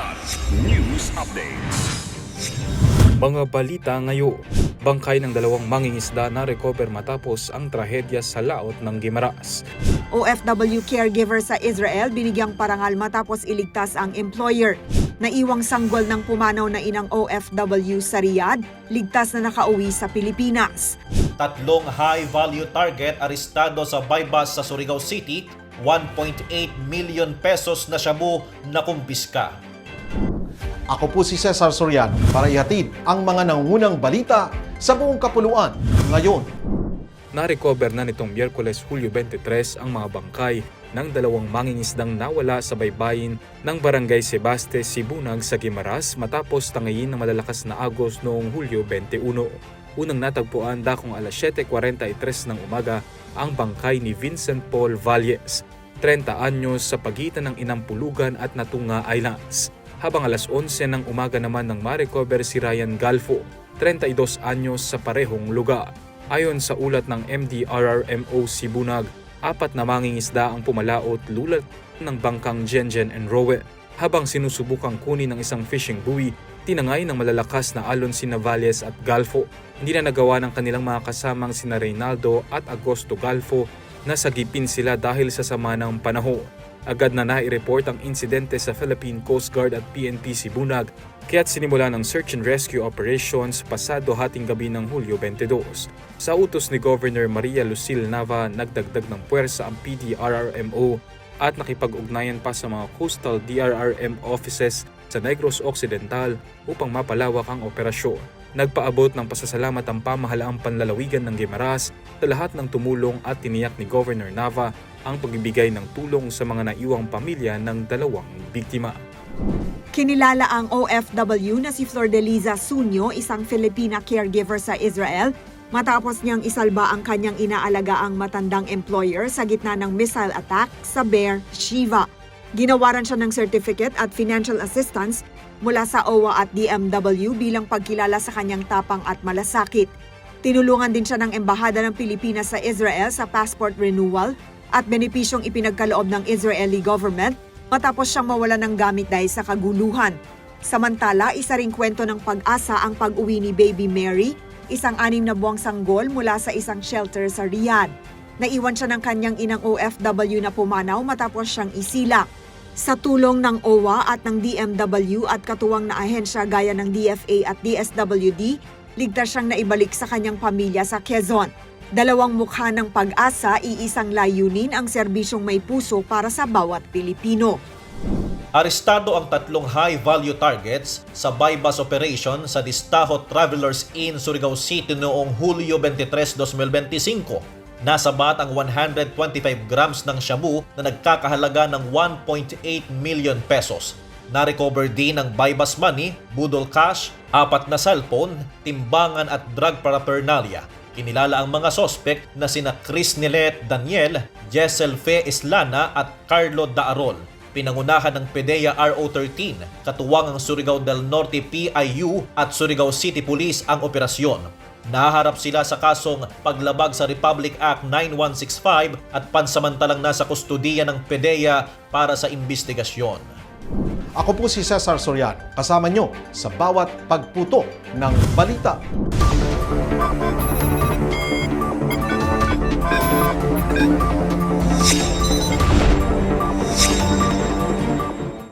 Kilat News Updates. Mga balita ngayon. Bangkay ng dalawang mangingisda na recover matapos ang trahedya sa laot ng Gimaras. OFW caregiver sa Israel binigyang parangal matapos iligtas ang employer. Naiwang sanggol ng pumanaw na inang OFW sa Riyadh, ligtas na nakauwi sa Pilipinas. Tatlong high-value target arestado sa bypass sa Surigao City, 1.8 million pesos na shabu na kumpiska. Ako po si Cesar Soriano para ihatid ang mga nangungunang balita sa buong kapuluan ngayon. Na-recover na nitong Miyerkules Hulyo 23 ang mga bangkay ng dalawang mangingisdang nawala sa baybayin ng Barangay Sebaste, Sibunag sa Gimaras matapos tangayin ng malalakas na agos noong Hulyo 21. Unang natagpuan dakong alas 7.43 ng umaga ang bangkay ni Vincent Paul Valles, 30 anyos sa pagitan ng Inampulugan at Natunga Islands. Habang alas 11 ng umaga naman nang ma-recover si Ryan Galfo, 32 anyos sa parehong lugar. Ayon sa ulat ng MDRRMO Sibunag, apat na mangingisda ang pumalaot lulat ng bangkang Jenjen and Rowe. Habang sinusubukang kunin ng isang fishing buoy, tinangay ng malalakas na alon si Navales at Galfo. Hindi na nagawa ng kanilang mga kasamang sina Reynaldo at Agosto Galfo na sagipin sila dahil sa sama ng panahon. Agad na nai-report ang insidente sa Philippine Coast Guard at PNP Sibunag kaya't sinimula ng search and rescue operations pasado hating gabi ng Hulyo 22. Sa utos ni Governor Maria Lucille Nava, nagdagdag ng puwersa ang PDRRMO at nakipag-ugnayan pa sa mga coastal DRRM offices sa Negros Occidental upang mapalawak ang operasyon. Nagpaabot ng pasasalamat ang pamahalaang panlalawigan ng Guimaras sa lahat ng tumulong at tiniyak ni Governor Nava ang pagbibigay ng tulong sa mga naiwang pamilya ng dalawang biktima. Kinilala ang OFW na si Flordeliza Sunyo, isang Filipina caregiver sa Israel, matapos niyang isalba ang kanyang inaalagaang matandang employer sa gitna ng missile attack sa Bear Shiva. Ginawaran siya ng certificate at financial assistance mula sa OWA at DMW bilang pagkilala sa kanyang tapang at malasakit. Tinulungan din siya ng Embahada ng Pilipinas sa Israel sa passport renewal at benepisyong ipinagkaloob ng Israeli government matapos siyang mawala ng gamit dahil sa kaguluhan. Samantala, isa ring kwento ng pag-asa ang pag-uwi ni Baby Mary, isang anim na buwang sanggol mula sa isang shelter sa Riyadh. Naiwan siya ng kanyang inang OFW na pumanaw matapos siyang isilak. Sa tulong ng OWA at ng DMW at katuwang na ahensya gaya ng DFA at DSWD, ligtas siyang naibalik sa kanyang pamilya sa Quezon. Dalawang mukha ng pag-asa, iisang layunin ang serbisyong may puso para sa bawat Pilipino. Arestado ang tatlong high-value targets sa bypass operation sa Distaho Travelers Inn, Surigao City noong Hulyo 23, 2025. Nasabat ang 125 grams ng shabu na nagkakahalaga ng 1.8 million pesos. Na-recover din ang bypass money, budol cash, apat na cellphone, timbangan at drug paraphernalia. Kinilala ang mga sospek na sina Chris Nilet Daniel, Jessel Fe Islana at Carlo Daarol. Pinangunahan ng PDEA RO13, katuwang ang Surigao del Norte PIU at Surigao City Police ang operasyon. Naharap sila sa kasong paglabag sa Republic Act 9165 at pansamantalang nasa kustudiya ng PDEA para sa investigasyon. Ako po si Cesar Soriano, kasama nyo sa bawat pagputo ng balita.